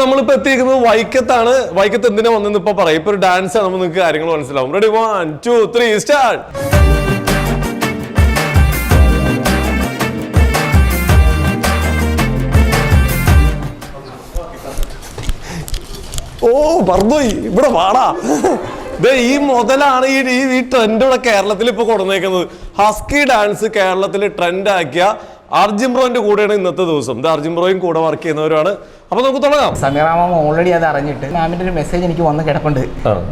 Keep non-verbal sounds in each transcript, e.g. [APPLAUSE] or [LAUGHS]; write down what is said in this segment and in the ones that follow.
നമ്മളിപ്പോ എത്തിയിരിക്കുന്നത് വൈക്കത്താണ്. വൈക്കത്ത് എന്തിനാ വന്നെന്ന് ഇപ്പൊ പറയാം. ഇപ്പൊ ഒരു ഡാൻസ് ആണ് നിങ്ങൾക്ക് കാര്യങ്ങൾ മനസ്സിലാവും. Ready one two three start ഓ പറഞ്ഞോയി ഇവിടെ വാടാ. ഈ മുതലാണ് ഈ ഈ- ട്രെൻഡ് ഇവിടെ കേരളത്തിൽ ഇപ്പൊ കൊടുന്നേക്കുന്നത് ഹസ്കി ഡാൻസ് കേരളത്തിൽ ട്രെൻഡ് അർജുൻ ബ്രോന്റെ കൂടെയാണ് ഇന്നത്തെ ദിവസം. ഇത് കൂടെ വർക്ക് ചെയ്യുന്നവരാണ് അപ്പൊ നമുക്ക് തുടങ്ങാം. സമീറ ഓൾറെഡി അത് അറിഞ്ഞിട്ട് മാമിന്റെ ഒരു മെസ്സേജ് എനിക്ക് വന്ന് കിടപ്പുണ്ട്.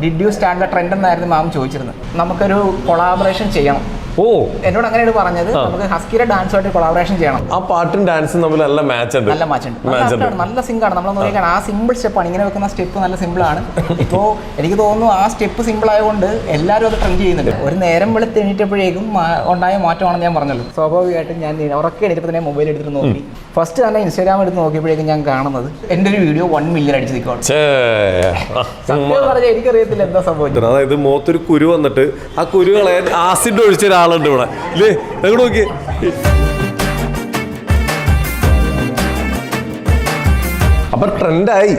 Did you start the trend എന്നായിരുന്നു മാം ചോദിച്ചിരുന്നത്. നമുക്കൊരു കൊളാബറേഷൻ ചെയ്യണം. ഓ. എന്നോട് അങ്ങനെയാണ് പറഞ്ഞത് നമുക്ക് ഹസ്കിയുടെ ഡാൻസുമായിട്ട് കൊളാബറേഷൻ ചെയ്യണം. ആ പാട്ടും ഡാൻസും തമ്മിൽ നല്ല മാച്ച് ഉണ്ട്. നല്ല മാച്ച് ഉണ്ട്. നല്ല സിംഗ് ആണ്. സിങ്കാണ് നമ്മൾ നോക്കിയാൽ ആ സിമ്പിൾ സ്റ്റെപ്പാണ് ഇങ്ങനെ വെക്കുന്ന സ്റ്റെപ്പ് നല്ല സിമ്പിൾ ആണ്. [LAUGHS] ഇപ്പോ എനിക്ക് തോന്നുന്നു ആ സ്റ്റെപ്പ് സിമ്പിൾ ആയതുകൊണ്ട് എല്ലാവരും അത് ട്രെൻഡ് ചെയ്യുന്നുണ്ട്. ഒരു നേരം വെളുത്ത് എണീറ്റപ്പോഴേക്കും ഉണ്ടായ മാറ്റമാണെന്ന് ഞാൻ പറഞ്ഞത് സ്വാഭാവികമായിട്ടും ഞാൻ ഉറക്കെ എണീറ്റപ്പോൾ തന്നെ മൊബൈൽ എടുത്തിട്ട് നോക്കി. ഫസ്റ്റ് തന്നെ ഇൻസ്റ്റാഗ്രാം എടുത്ത് നോക്കിയപ്പോഴേക്കും ഞാൻ കാണുന്നത് എന്റെ ഒരു വീഡിയോ വൺ മില്യൺ അടിച്ച് നിൽക്കുകയാണ്. സത്യം പറഞ്ഞാൽ എനിക്കറിയത്തില്ല എന്താ സംഭവിച്ചത്. അതായത് മുഖത്തൊരു കുരു വന്നിട്ട് ആ കുരു കളയാൻ ആസിഡ് ഒഴിച്ച ഒരാളുണ്ട് ഇവിടെ. ഇല്ലേ? അങ്ങോട്ട് നോക്കി അപ്പൊ ട്രെൻഡായി.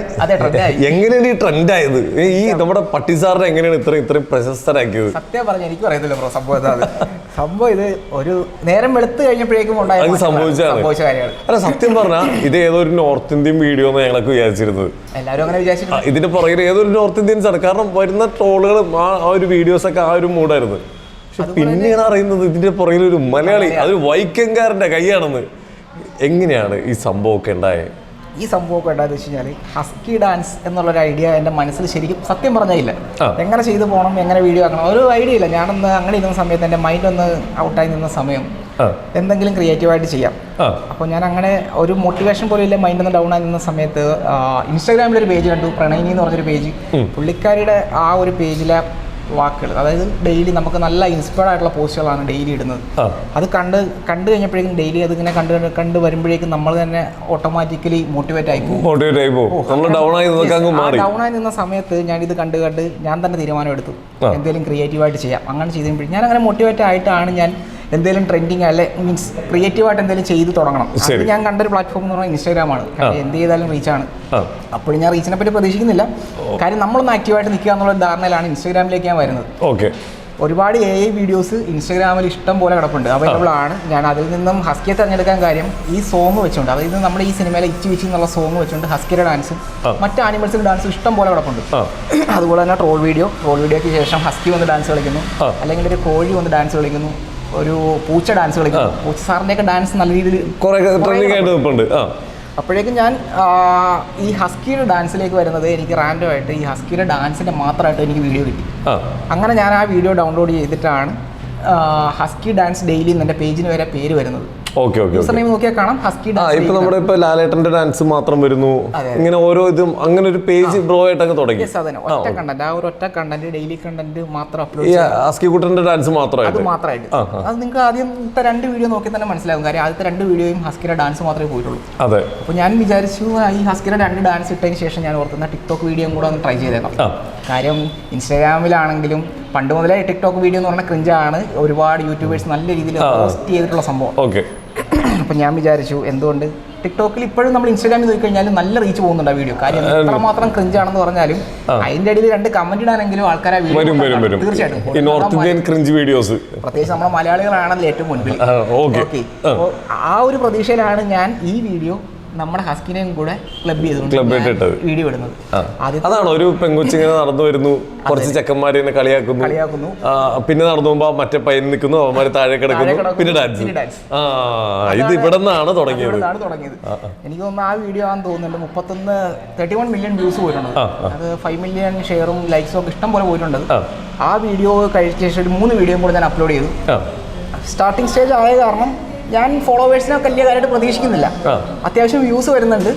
എങ്ങനെയാണ് ഈ ട്രെൻഡ് ആയത് ഈ നമ്മുടെ പട്ടി സാറിനെ എങ്ങനെയാണ് ഇത്രയും ഇത്രയും പ്രശസ്തരാക്കിയത്? സത്യം പറഞ്ഞ എനിക്ക് അറിയത്തില്ല ബ്രോ സംഭവം സംഭവം ഇത് ഒരു നേരം വെളുത്ത് കഴിഞ്ഞപ്പോഴേക്കും അത് അല്ല സത്യം പറഞ്ഞാൽ ഇത് ഏതോ ഒരു നോർത്ത് ഇന്ത്യൻ വീഡിയോ എന്ന് ഞങ്ങളൊക്കെ വിചാരിച്ചിരുന്നത്. എല്ലാവരും അങ്ങനെ ഇതിന്റെ പുറകിൽ ഏതൊരു നോർത്ത് ഇന്ത്യൻസ് ആണ് കാരണം വരുന്ന ട്രോളുകളും ആ ഒരു വീഡിയോസ് ഒക്കെ ആ ഒരു മൂഡായിരുന്നു. പക്ഷെ പിന്നെയാണ് അറിയുന്നത് ഇതിന്റെ പുറകിൽ ഒരു മലയാളി അതൊരു വൈക്കങ്കാരന്റെ കൈയാണെന്ന് എങ്ങനെയാണ് ഈ സംഭവമൊക്കെ ഉണ്ടായത് ഈ സംഭവമൊക്കെ ഉണ്ടായെന്ന് വെച്ച് കഴിഞ്ഞാൽ ഹസ്കി ഡാൻസ് എന്നുള്ളൊരു ഐഡിയ എന്റെ മനസ്സിൽ ശരിക്കും സത്യം പറഞ്ഞില്ല എങ്ങനെ ചെയ്തു പോകണം എങ്ങനെ വീഡിയോ ആക്കണം ഒരു ഐഡിയ ഇല്ല. ഞാനൊന്ന് അങ്ങനെ ഇരുന്ന സമയത്ത് എന്റെ മൈൻഡ് ഒന്ന് ഔട്ടായി നിന്ന സമയം എന്തെങ്കിലും ക്രിയേറ്റീവായിട്ട് ചെയ്യാം. അപ്പോൾ ഞാൻ അങ്ങനെ ഒരു മോട്ടിവേഷൻ പോലും ഇല്ല മൈൻഡ് ഒന്ന് ഡൗൺ ആയി നിന്ന സമയത്ത് ഇൻസ്റ്റാഗ്രാമിൽ ഒരു പേജ് കണ്ടു പ്രണയിനി എന്ന് പറഞ്ഞൊരു പേജ് പുള്ളിക്കാരിയുടെ ആ ഒരു പേജിലെ വാക്കുകൾ. അതായത് ഡെയിലി നമുക്ക് നല്ല ഇൻസ്പയർഡ് ആയിട്ടുള്ള പോസ്റ്റുകളാണ് ഡെയിലി ഇടുന്നത്. അത് കണ്ട് കണ്ടു കഴിഞ്ഞപ്പോഴേക്കും ഡെയിലി അതിങ്ങനെ കണ്ടു കണ്ട് വരുമ്പോഴേക്കും നമ്മൾ തന്നെ ഓട്ടോമാറ്റിക്കലി മോട്ടിവേറ്റ് ആയി പോകും. മോട്ടിവേറ്റ് ആയി പോകും. ഡൗൺ ആയി നിന്ന സമയത്ത് ഞാൻ ഇത് കണ്ടു കണ്ട് ഞാൻ തന്നെ തീരുമാനം എടുത്തു. എന്തെങ്കിലും ക്രിയേറ്റീവായിട്ട് ചെയ്യാം. അങ്ങനെ ചെയ്തപ്പോഴും ഞാൻ അങ്ങനെ മോട്ടിവേറ്റ് ആയിട്ടാണ് ഞാൻ എന്തെങ്കിലും ട്രെൻഡിങ് അല്ലെ മീൻസ് ക്രിയേറ്റീവായിട്ട് എന്തെങ്കിലും ചെയ്ത് തുടങ്ങണം. അത്. ഞാൻ കണ്ടൊരു പ്ലാറ്റ്ഫോം എന്ന് പറഞ്ഞാൽ ഇൻസ്റ്റാഗ്രാമാണ് കാര്യം എന്ത് ചെയ്താലും റീച്ചാണ് അപ്പോഴും ഞാൻ റീച്ചിനെ പറ്റി പ്രതീക്ഷിക്കുന്നില്ല. കാര്യം നമ്മളൊന്ന് ആക്റ്റീവായിട്ട് നിൽക്കുക എന്നുള്ള ധാരണയിലാണ് ഇൻസ്റ്റാഗ്രാമിലേക്ക് ഞാൻ വരുന്നത്. ഓക്കെ. ഒരുപാട് എ ഐ വീഡിയോസ് ഇൻസ്റ്റാഗ്രാമിൽ ഇഷ്ടം പോലെ കിടപ്പുണ്ട്. അവൈലബിൾ ആണ്. ഞാൻ അതിൽ നിന്നും ഹസ്കിയെ തിരഞ്ഞെടുക്കാൻ കാര്യം ഈ സോങ് വെച്ചുകൊണ്ട് അതായത് നമ്മുടെ ഈ സിനിമയിലെ ഇച്ചി വിച്ചി എന്നുള്ള സോങ് വെച്ചുകൊണ്ട് ഹസ്കിയുടെ ഡാൻസും മറ്റ് ആനിമൽസിന്റെ ഡാൻസും ഇഷ്ടം പോലെ കിടപ്പുണ്ട്. അതുപോലെ തന്നെ ട്രോൾ വീഡിയോ ട്രോൾ വീഡിയോയ്ക്ക് ശേഷം ഹസ്കി വന്ന് ഡാൻസ് കളിക്കുന്നു. അല്ലെങ്കിൽ ഒരു കോഴി വന്ന് ഡാൻസ് കളിക്കുന്നു. ഒരു പൂച്ച ഡാൻസ് കളിക്കും. പൂച്ച സാറിന്റെയൊക്കെ ഡാൻസ് നല്ല രീതിയിൽ കുറേ ട്രെൻഡിങ് ആയിട്ട് നിൽപ്പുണ്ട്. ആ. അപ്പോഴേക്കും ഞാൻ ഈ ഹസ്കിയുടെ ഡാൻസിലേക്ക് വരുന്നത് എനിക്ക് റാൻഡം ആയിട്ട് ഈ ഹസ്കിയുടെ ഡാൻസിന്റെ മാത്രമായിട്ട് എനിക്ക് വീഡിയോ കിട്ടി. അങ്ങനെ ഞാൻ ആ വീഡിയോ ഡൗൺലോഡ് ചെയ്തിട്ടാണ് ഹസ്കി ഡാൻസ് ഡെയിലി എന്നെ പേജിന് വരെ പേര് വരുന്നത്. ഓക്കെ ഓക്കെ യൂസർ നെയിം നോക്കിയാൽ കാണാം. ഹസ്കി ആ ഡാൻസ് ഇപ്പൊ നമ്മുടെ ഇപ്പൊ ലാലേട്ടന്റെ ഡാൻസ് മാത്രം വരുന്നു. ഇങ്ങനെ ഓരോ ഇതും അങ്ങനെ ഒരു പേജ് ബ്രോ ആയിട്ട് അങ്ങ് തുടങ്ങി. യെസ് അതന്നെ. ഒറ്റ കണ്ടന്റ് ആ ഒരു ഒറ്റ കണ്ടന്റ് ഡെയിലി കണ്ടന്റ് മാത്രം ഈ അപ്ലോഡ് അസ്കിക്കുട്ടന്റെ ഡാൻസ് അത് മാത്രമായിട്ട്. അത് നിങ്ങൾക്ക് ആദ്യത്തെ രണ്ട് വീഡിയോ നോക്കി തന്നെ മനസ്സിലാകും കാര്യം ആദ്യത്തെ രണ്ട് വീഡിയോയും ഹസ്കിയുടെ ഡാൻസ് മാത്രമേ പോയിട്ടുള്ളൂ. അതെ. അപ്പോൾ ഞാൻ വിചാരിച്ചു ആ, ഈ ഹസ്കിയുടെ രണ്ട് ഡാൻസ് ഇട്ടതിന് ശേഷം ഞാൻ ഓർക്കുന്ന ടിക്ടോക്ക് വീഡിയോയും കൂടെ ഒന്ന് ട്രൈ ചെയ്തേക്കാം. ആ. കാര്യം ഇൻസ്റ്റാഗ്രാമിലാണെങ്കിലും പണ്ട് മുതലേ ടിക്ടോക്ക് വീഡിയോ എന്ന് പറഞ്ഞ ക്രിഞ്ചാണ് ഒരുപാട് യൂട്യൂബേഴ്സ് നല്ല രീതിയിൽ ആ. പോസ്റ്റ് ചെയ്തിട്ടുള്ള സംഭവം. ഓക്കെ. അപ്പം ഞാൻ വിചാരിച്ചു എന്തുകൊണ്ട്? ടിക്ടോക്കിൽ ഇപ്പോഴും നമ്മൾ ഇൻസ്റ്റാഗ്രാമിൽ നോക്കി കഴിഞ്ഞാൽ നല്ല റീച്ച് പോകുന്നുണ്ട് ആ വീഡിയോ കാര്യം എത്രമാത്രം ക്രിഞ്ചാണെന്ന് പറഞ്ഞാലും അതിന്റെ അതിന്റെ ഇടയിൽ രണ്ട് കമന്റ് ഇടാനെങ്കിലും ആൾക്കാർ തീർച്ചയായിട്ടും. നോർത്ത് ഇന്ത്യൻ ക്രിഞ്ച് വീഡിയോസ് പ്രത്യേകിച്ച് നമ്മുടെ മലയാളികളാണല്ലോ ഏറ്റവും മുൻപിൽ. ഓക്കെ. ആ. ഒരു പ്രതീക്ഷയിലാണ് ഞാൻ ഈ വീഡിയോ നമ്മുടെ ഹസ്കിനെയും കൂടെ ക്ലബ് ചെയ്തു വീഡിയോ ഇടുന്നത്. അതാണ് ഒരു പെങ്കുച്ചിങ്ങനെ നടന്നു വരുന്നു. കുറച്ച് ചെക്കന്മാരെ കളിയാക്കുന്നു. കളിയാക്കുന്നു. പിന്നെ നടന്നു പോകുമ്പോ മറ്റേ പയ്യൻ നിൽക്കുന്നു. അവന്മാര് താഴെ കിടക്കുന്നു. പിന്നെ ഡാൻസ് ഇത് ഇവിടെ നിന്നാണ് തുടങ്ങിയത്. തുടങ്ങിയത്. എനിക്ക് തോന്നുന്നു ആ വീഡിയോ ആണെന്ന് തോന്നുന്നുണ്ട്. മുപ്പത്തൊന്ന് തേർട്ടി വൺ മില്യൺ വ്യൂസ് പോയിട്ടുണ്ട് അത് ഫൈവ് മില്യൺ ഷെയറും ലൈക്സും ഒക്കെ ഇഷ്ടം പോലെ പോയിട്ടുണ്ട്. ആ. വീഡിയോ കഴിച്ച ശേഷം ഒരു മൂന്ന് വീഡിയോ കൂടെ ഞാൻ അപ്ലോഡ് ചെയ്തു. സ്റ്റാർട്ടിങ് സ്റ്റാർട്ടിംഗ് സ്റ്റേജ് ആയ കാരണം ഞാൻ ഫോളോവേഴ്സിനെ വലിയ കാര്യമായിട്ട് പ്രതീക്ഷിക്കുന്നില്ല. അത്യാവശ്യം വ്യൂസ് വരുന്നുണ്ട്.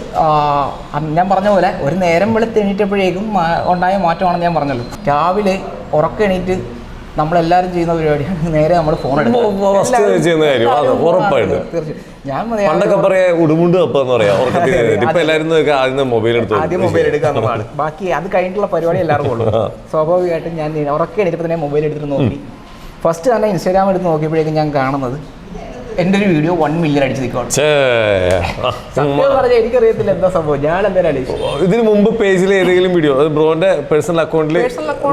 ഞാൻ പറഞ്ഞ പോലെ ഒരു നേരം വെളുത്ത് എണീറ്റപ്പോഴേക്കും ഉണ്ടായ മാറ്റമാണെന്ന് ഞാൻ പറഞ്ഞല്ലോ. രാവിലെ ഉറക്കം എണീറ്റ് നമ്മളെല്ലാവരും ചെയ്യുന്ന പരിപാടിയാണ്. [LAUGHS] നേരെ നമ്മൾ ഫോൺ ഞാൻ പറയാം പണ്ടൊക്കെ പറയാ ഉടുമുണ്ട് എന്ന് പറയാ ആദ്യം മൊബൈൽ എടുത്തു ആദ്യം മൊബൈൽ എടുക്കുക എന്നുള്ളതാണ്. [LAUGHS] ബാക്കി അത് കഴിഞ്ഞിട്ടുള്ള പരിപാടി എല്ലാവർക്കും ഉള്ളൂ. സ്വാഭാവികമായിട്ടും ഞാൻ ഉറക്കെ എടുത്തപ്പോൾ തന്നെ മൊബൈൽ എടുത്തിട്ട് നോക്കി. ഫസ്റ്റ് തന്നെ ഇൻസ്റ്റാഗ്രാം എടുത്ത് നോക്കിയപ്പോഴേക്കും ഞാൻ കാണുന്നത് എന്റെ ഒരു വീഡിയോ വൺ മില്യൺ അടിച്ച് നിൽക്കുവാണ് ഛേ. സത്യം പറഞ്ഞാൽ എനിക്കറിയത്തില്ല എന്താ സംഭവം. ഞാൻ എന്തായാലും ഇതിനു മുമ്പ് പേജിൽ ഏതെങ്കിലും വീഡിയോ അത് ബ്രോന്റെ പേഴ്സണൽ അക്കൗണ്ടിൽ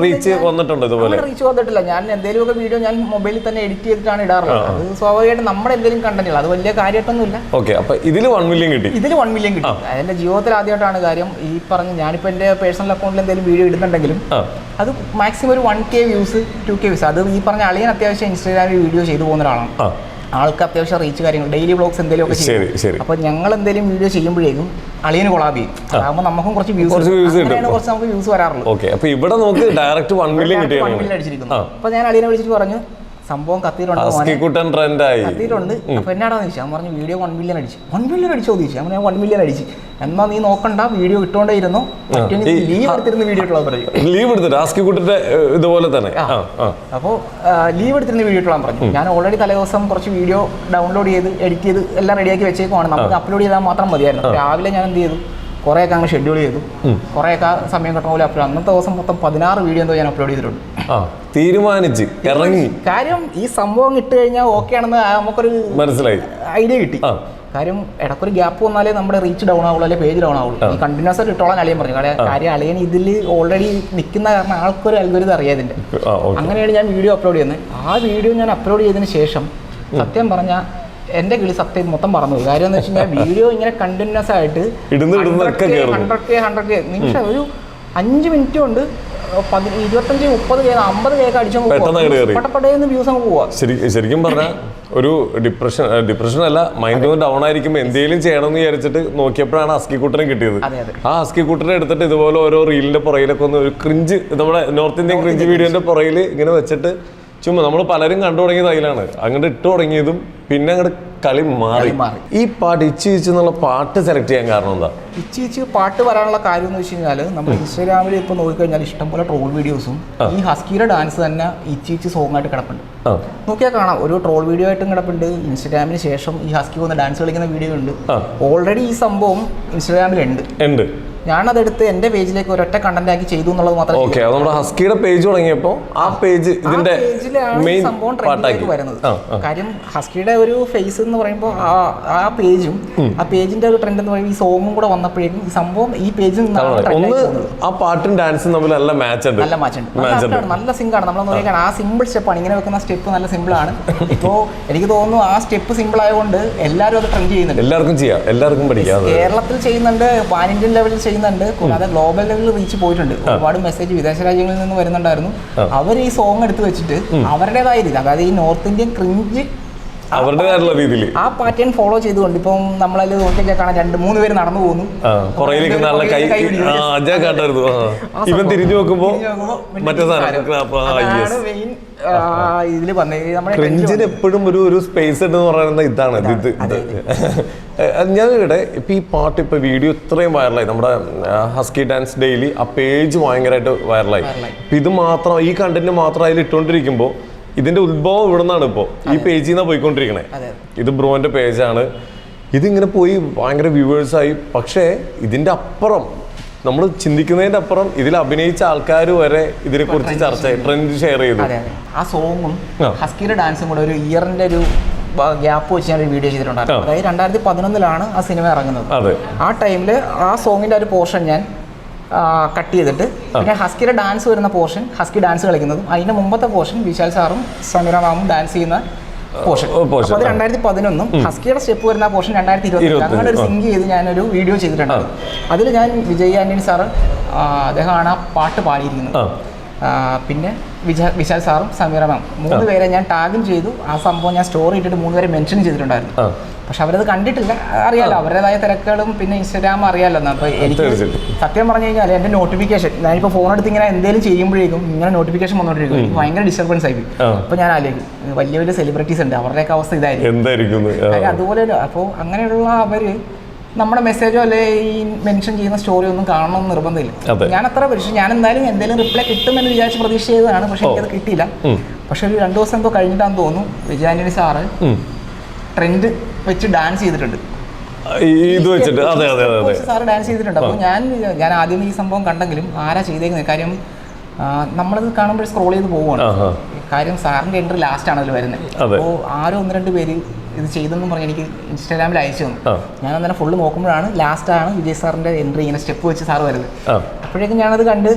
റീച്ച് ഞാൻ- വന്നിട്ടുണ്ടോ ഇതുപോലെ. റീച്ച് വന്നിട്ടില്ല. ഞാൻ എന്തെങ്കിലുമൊക്കെ വീഡിയോ ഞാൻ മൊബൈലിൽ തന്നെ എഡിറ്റ് ചെയ്തിട്ടാണ് ഇടാറുള്ളത്. അത് സ്വാഭാവികമായിട്ടും നമ്മുടെ എന്തെങ്കിലും കണ്ടന്റുകൾ അത് വലിയ കാര്യമായിട്ടൊന്നുമില്ല ഓക്കെ അപ്പൊ ഇതിൽ വൺ മില്യൺ കിട്ടി. ഇതിൽ വൺ മില്യൺ കിട്ടി. അതിന്റെ ജീവിതത്തിൽ ആദ്യമായിട്ടാണ് കാര്യം ഈ പറഞ്ഞ ഞാനിപ്പോൾ എന്റെ പേഴ്സണൽ അക്കൗണ്ടിൽ എന്തെങ്കിലും വീഡിയോ ഇടുന്നുണ്ടെങ്കിലും അത് മാക്സിമം ഒരു one K views two K views അത് ഈ പറഞ്ഞ അളിയൻ അത്യാവശ്യം ഇൻസ്റ്റാഗ്രാമിൽ വീഡിയോ ചെയ്തു പോകുന്ന ഒരാളാണ്. ആൾക്ക് അത്യാവശ്യം റീച്ച് കാര്യങ്ങൾ ഡെയിലി ബ്ലോഗ്സ് എന്തെങ്കിലും ഒക്കെ ശരി. അപ്പോൾ ഞങ്ങൾ എന്തെങ്കിലും വീഡിയോ ചെയ്യുമ്പോഴേക്കും അളിയന് കൊളാബി ചെയ്യും. അതാകുമ്പോൾ നമുക്കും കുറച്ച് വ്യൂസ് കുറച്ച് നമുക്ക് വ്യൂസ് വരാറുള്ളൂ. ഓക്കെ അപ്പൊ ഇവിടെ നമുക്ക് ഡയറക്റ്റ് വൺ മില്യൺ അടിച്ചിരിക്കുന്നു. അപ്പോൾ ഞാൻ അളിയനെ വിളിച്ചിട്ട് പറഞ്ഞു സംഭവം കത്തിയിട്ടുണ്ട് അപ്പോൾ എന്നാടാന്ന് ചോദിച്ചു? ഞാൻ പറഞ്ഞു വീഡിയോ വൺ മില്യൺ അടിച്ചു. വൺ മില്യൺ അടിച്ചോ ചോദിച്ചു? ഞാൻ വൺ മില്യൺ അടിച്ചു. എന്നാ നീ നോക്കണ്ട വീഡിയോ ഇട്ടോണ്ടേ ഇരുന്നു ലീവ് എടുത്തിരുന്ന വീഡിയോ പറഞ്ഞു. ലീവ് എടുത്തിട്ട് ആസ്കിക്കുട്ടന്റെ ഇതുപോലെ തന്നെ. അപ്പോൾ ലീവ് എടുത്തിരുന്ന വീഡിയോ ഇട്ടോളാൻ പറഞ്ഞു. ഞാൻ ഓൾറെഡി തലേ ദിവസം കുറച്ച് വീഡിയോ ഡൗൺലോഡ് ചെയ്ത് എഡിറ്റ് ചെയ്ത് എല്ലാം റെഡിയാക്കി വെച്ചേക്കുവാണ്. നമുക്ക് അപ്ലോഡ് ചെയ്താൽ മാത്രം മതിയായിരുന്നു. രാവിലെ ഞാൻ എന്ത് ചെയ്തു? കുറേയൊക്കെ അങ്ങ് ഷെഡ്യൂൾ ചെയ്തു. കുറേയൊക്കെ സമയം കിട്ടുന്ന പോലെ അപ്ലോഡ് അന്നത്തെ ദിവസം മൊത്തം പതിനാറ് വീഡിയോ എന്തോ ഞാൻ അപ്ലോഡ് ചെയ്തിട്ടുണ്ട്. തീരുമാനിച്ച് ഇറങ്ങി. കാര്യം ഈ സംഭവം ഇട്ട് കഴിഞ്ഞാൽ ഓക്കെ ആണെന്ന് നമുക്കൊരു മനസ്സിലായി. ഐഡിയ കിട്ടി. കാര്യം ഇടക്കൊരു ഗ്യാപ്പ് വന്നാലേ നമ്മുടെ റീച്ച് ഡൗൺ ആവുള്ളൂ അല്ലെങ്കിൽ പേജ് ഡൗൺ ആവുള്ളൂ. ഈ കണ്ടിന്യൂസ് ആയിട്ട് ഇട്ടോളാൻ അളിയൻ പറഞ്ഞു. കാര്യം അളിയൻ ഇതിൽ ഓൾറെഡി നിൽക്കുന്ന കാരണം ആൾക്കൊരു അൽഗോരിതം അറിയാം ഇതിന്റെ ആ ഓക്കെ അങ്ങനെയാണ് ഞാൻ വീഡിയോ അപ്ലോഡ് ചെയ്യുന്നത്. ആ വീഡിയോ ഞാൻ അപ്ലോഡ് ചെയ്തതിന് ശേഷം സത്യം പറഞ്ഞാൽ എന്റെ കിളി സത്യം മൊത്തം മറന്നു കാര്യം എന്ന് വെച്ച് കഴിഞ്ഞാൽ വീഡിയോ ഇങ്ങനെ കണ്ടിന്യൂസ് ആയിട്ട്. ഹൺഡ്രഡ് കെ ഹൺഡ്രഡ് കെ നിമിഷം ഒരു അഞ്ച് മിനിറ്റ് കൊണ്ട് പതി ഇരുപത്തഞ്ച് മുപ്പത് കെ അമ്പത് കെ അടിച്ചു വ്യൂസ് അങ്ങ് പോവാ. ശരി ശരിക്കും പറഞ്ഞാൽ ഒരു ഡിപ്രഷൻ ഡിപ്രഷൻ അല്ല മൈൻഡ് ഡൗൺ ആയിരിക്കുമ്പോൾ എന്തെങ്കിലും ചെയ്യണമെന്ന് വിചാരിച്ചിട്ട് നോക്കിയപ്പോഴാണ് അസ്കിക്കൂട്ടനെ കിട്ടിയത്. ആ അസ്കിക്കൂട്ടനെ എടുത്തിട്ട് ഇതുപോലെ ഓരോ റീലിന്റെ പുറകിലൊക്കെ ഒന്ന് ഒരു ക്രിഞ്ച് നമ്മുടെ നോർത്ത് ഇന്ത്യൻ ക്രിഞ്ച് വീഡിയോന്റെ പുറകിൽ ഇങ്ങനെ വെച്ചിട്ട് ചുമ്മാ നമ്മൾ പലരും കണ്ടു തുടങ്ങിയത് അതിലാണ്. അങ്ങോട്ട് ഇട്ട് തുടങ്ങിയതും പിന്നെ അങ്ങോട്ട് കളി മാറി. മാറി. ഈ പാട്ട് ഇച്ചി ഇച്ചി എന്നുള്ള പാട്ട് സെലക്ട് ചെയ്യാൻ കാരണം എന്താ? ഇച്ചി ഇച്ചി പാട്ട് വരാനുള്ള കാര്യം എന്ന് വെച്ച് കഴിഞ്ഞാൽ നമ്മൾ ഇൻസ്റ്റാഗ്രാമിൽ ഇപ്പോൾ നോക്കിക്കഴിഞ്ഞാൽ ഇഷ്ടംപോലെ ട്രോൾ വീഡിയോസും ഈ ഹസ്കിയുടെ ഡാൻസ് തന്നെ ഇച്ചി ഇച്ചി സോങ് ആയിട്ട് കിടപ്പുണ്ട്. നോക്കിയാൽ കാണാം ഒരു ട്രോൾ വീഡിയോ ആയിട്ടും കിടപ്പുണ്ട്. ഇൻസ്റ്റാഗ്രാമിന് ശേഷം ഈ ഹസ്കി വന്ന് ഡാൻസ് കളിക്കുന്ന വീഡിയോ ഉണ്ട്. ഓൾറെഡി ഈ സംഭവം ഇൻസ്റ്റാഗ്രാമിലുണ്ട്. ഉണ്ട്. ഞാനതെടുത്ത് എന്റെ പേജിലേക്ക് ഒരൊറ്റ കണ്ടന്റ് ആക്കി ചെയ്തു എന്നുള്ളത് മാത്രമേ ഓക്കെ നമ്മുടെ ഹസ്കിയുടെ പേജ് തുടങ്ങിയപ്പോ ആ പേജ് ഇതിന്റെ മെയിൻ സംഭവം ട്രെൻഡിലേക്ക് വരുന്നത്. കാര്യം ഹസ്കിയുടെ ഒരു ഫേസ് എന്ന് പറയുമ്പോൾ ആ പേജും ആ പേജിന്റെ ഒരു ട്രെൻഡ് എന്ന് പറയുമ്പോൾ ഈ സോങ്ങും കൂടെ വന്നപ്പോഴേക്കും ഈ സംഭവം ഈ പേജിൽ ഒന്ന് ആ പാട്ടും ഡാൻസും തമ്മിൽ നല്ല മാച്ച് ഉണ്ട്. നല്ല മാച്ച് ഉണ്ട്. നല്ല Match ഉണ്ട്. അർത്ഥമാണ്. നല്ല സിങ്ക് ആണ്. നമ്മൾ നോക്കിയാൽ ആ സിമ്പിൾ സ്റ്റെപ്പ് ആണ്. ഇങ്ങനെ വെക്കുന്ന സ്റ്റെപ്പ് നല്ല സിമ്പിൾ ആണ്. [LAUGHS] ഇപ്പോ എനിക്ക് തോന്നുന്നു ആ സ്റ്റെപ്പ് സിമ്പിൾ ആയതുകൊണ്ട് എല്ലാവരും അത് ട്രെൻഡ് ചെയ്യുന്നുണ്ട്. എല്ലാവർക്കും ചെയ്യാം. എല്ലാവർക്കും പഠിക്കാം. കേരളത്തിൽ ചെയ്യുന്നുണ്ട്. പാൻ ഇന്ത്യൻ ലെവലിൽ ചെയ്യുന്നുണ്ട്. കൂടാതെ ഗ്ലോബൽ ലെവലിൽ റീച്ച് പോയിട്ടുണ്ട്. ഒരുപാട് മെസ്സേജ് വിദേശ രാജ്യങ്ങളിൽ നിന്ന് വരുന്നുണ്ടായിരുന്നു. അവർ ഈ സോങ് എടുത്ത് വെച്ചിട്ട് അവരുടേതായ രീതി അതായത് ഈ നോർത്ത് ഇന്ത്യൻ ക്രിഞ്ച് അവരുടേതായിട്ടുള്ള രീതിയിൽ ആ പാറ്റേൺ ഫോളോ ചെയ്തുകൊണ്ട് ഇപ്പം നമ്മളതിൽ നോക്കിയൊക്കെ കാണാൻ രണ്ട് മൂന്ന് പേര് നടന്നു പോകുന്നു. പുറയിലേക്ക് നല്ല കൈ. ആ ഇവൻ തിരിഞ്ഞു നോക്കുമ്പോ മറ്റേ സാധനം നമ്മുടെ ക്രിഞ്ചിന് എപ്പോഴും ഒരു ഒരു സ്പേസ് ഉണ്ടെന്ന് പറയുന്ന ഇതാണ്. ഇത് ഞാൻ ഇവിടെ ഇപ്പൊ ഈ പാട്ട് ഇപ്പൊ വീഡിയോ ഇത്രയും വൈറലായി നമ്മുടെ ഹസ്കി ഡാൻസ് ഡെയിലി ആ പേജ് ഭയങ്കരമായിട്ട് വൈറലായി ഇത് മാത്രം ഈ കണ്ടന്റ് മാത്രം അതിൽ ഇട്ടുകൊണ്ടിരിക്കുമ്പോൾ ഇതിന്റെ ഉത്ഭവം ഇവിടെ നിന്നാണ് ഇപ്പോൾ ഈ പേജിൽ നിന്നാണ് പോയിക്കൊണ്ടിരിക്കണേ. ഇത് ബ്രോന്റെ പേജാണ് ഇതിങ്ങനെ പോയി ഭയങ്കര വ്യൂവേഴ്സായി പക്ഷേ ഇതിന്റെ അപ്പുറം നമ്മൾ ചിന്തിക്കുന്നതിന്റെ അപ്പുറം ഇതിൽ അഭിനയിച്ച ആൾക്കാർ വരെ ഇതിനെ കുറിച്ച് ചർച്ച ട്രെൻഡ് ഷെയർ ചെയ്തു. ആ സോങ്ങും. ഹസ്കിയുടെ ഡാൻസും കൂടെ ഒരു ഇയറിന്റെ ഒരു ഗ്യാപ്പ് വെച്ച് ഞാൻ ഒരു വീഡിയോ ചെയ്തിട്ടുണ്ടായിരുന്നു. അതായത് രണ്ടായിരത്തി പതിനൊന്നിലാണ് ആ സിനിമ ഇറങ്ങുന്നത്. ആ ടൈമിൽ ആ സോങ്ങിന്റെ ഒരു പോർഷൻ ഞാൻ കട്ട് ചെയ്തിട്ട്. പിന്നെ ഹസ്കിയുടെ ഡാൻസ് വരുന്ന പോർഷൻ ഹസ്കി ഡാൻസ് കളിക്കുന്നതും. അതിന്റെ മുമ്പത്തെ പോർഷൻ വിശാൽ സാറും സമീറ മാമും ഡാൻസ് ചെയ്യുന്ന പോർഷൻ അപ്പോൾ അത്. രണ്ടായിരത്തി പതിനൊന്നും ഹസ്കിയുടെ സ്റ്റെപ്പ് വരുന്ന പോർഷൻ രണ്ടായിരത്തി ഇരുപത്തി അങ്ങനെ ഒരു. സിങ്ക് ചെയ്ത് ഞാനൊരു വീഡിയോ ചെയ്തിട്ടുണ്ട്. അതിൽ ഞാൻ വിജയ് ആന്റണി സാറ് അദ്ദേഹമാണ് ആ പാട്ട് പാടിയിരിക്കുന്നത്. പിന്നെ വിശാൽ സാറും സമീറ മാം മൂന്ന് പേരെ ഞാൻ ടാഗും ചെയ്തു. ആ സംഭവം ഞാൻ സ്റ്റോറി ഇട്ടിട്ട് മൂന്ന് പേരെ മെൻഷൻ ചെയ്തിട്ടുണ്ടായിരുന്നു. പക്ഷെ അവരത് കണ്ടിട്ടില്ല. അറിയാലോ അവരുടേതായ തിരക്കുകളും പിന്നെ ഇൻസ്റ്റാഗ്രാം അറിയാലോ അപ്പൊ എനിക്ക് സത്യം പറഞ്ഞു കഴിഞ്ഞാൽ എന്റെ നോട്ടിഫിക്കേഷൻ ഞാനിപ്പോൾ ഫോൺ എടുത്ത് ഇങ്ങനെ എന്തെങ്കിലും ചെയ്യുമ്പോഴേക്കും ഇങ്ങനെ നോട്ടിഫിക്കേഷൻ വന്നുകൊണ്ടിരിക്കും എനിക്ക് ഭയങ്കര ഡിസ്റ്റർബൻസ് ആയി അപ്പൊ അപ്പോൾ ഞാൻ ആലോചിക്കും വലിയ വലിയ സെലിബ്രിറ്റീസ് ഉണ്ട്. അവരുടെയൊക്കെ അവസ്ഥ ഇതായിരിക്കും. അതുപോലെ അപ്പോൾ അങ്ങനെയുള്ള അവർ നമ്മുടെ മെസ്സേജോ അല്ലെ ഈ മെൻഷൻ ചെയ്യുന്ന സ്റ്റോറി ഒന്നും കാണണം എന്ന് നിർബന്ധമില്ല ഞാൻ അത്ര പക്ഷേ ഞാൻ എന്തായാലും എന്തെങ്കിലും റിപ്ലൈ കിട്ടുമെന്ന് വിചാരിച്ച് പ്രതീക്ഷ ചെയ്തതാണ് പക്ഷെ എനിക്കത് കിട്ടിയില്ല. പക്ഷെ ഒരു രണ്ടു ദിവസം എന്തോ കഴിഞ്ഞിട്ടാന്ന് തോന്നുന്നു വിജയാന്റണി സാറ് ട്രെൻഡ് വെച്ച് ഡാൻസ് ചെയ്തിട്ടുണ്ട്. ഇത് വെച്ചിട്ട്. അതെ അതെ അതെ സാറ് ഡാൻസ് ചെയ്തിട്ടുണ്ട്. അപ്പോൾ ഞാൻ ഞാൻ ആദ്യം ഈ സംഭവം കണ്ടെങ്കിലും ആരാ ചെയ്തേക്കുന്നത് കാര്യം നമ്മളത് കാണുമ്പോൾ സ്ക്രോൾ ചെയ്ത് പോവുകയാണ്. കാര്യം സാറിന്റെ എൻട്രി ലാസ്റ്റ് ആണല്ലോ അതിൽ വരുന്നത് അപ്പോൾ ആരോ ഒന്ന് രണ്ട് പേര് ഇത് ചെയ്തെന്നും പറഞ്ഞ് എനിക്ക് ഇൻസ്റ്റാഗ്രാമിൽ അയച്ചു തന്നു. ഞാൻ അന്നേരം ഫുള്ള് നോക്കുമ്പോഴാണ് ലാസ്റ്റ് ആണ് വിജയ് സാറിന്റെ എൻട്രി ഇങ്ങനെ സ്റ്റെപ്പ് വെച്ച് സാർ വരുന്നത്. അപ്പോഴേക്കും ഞാനത് കണ്ട്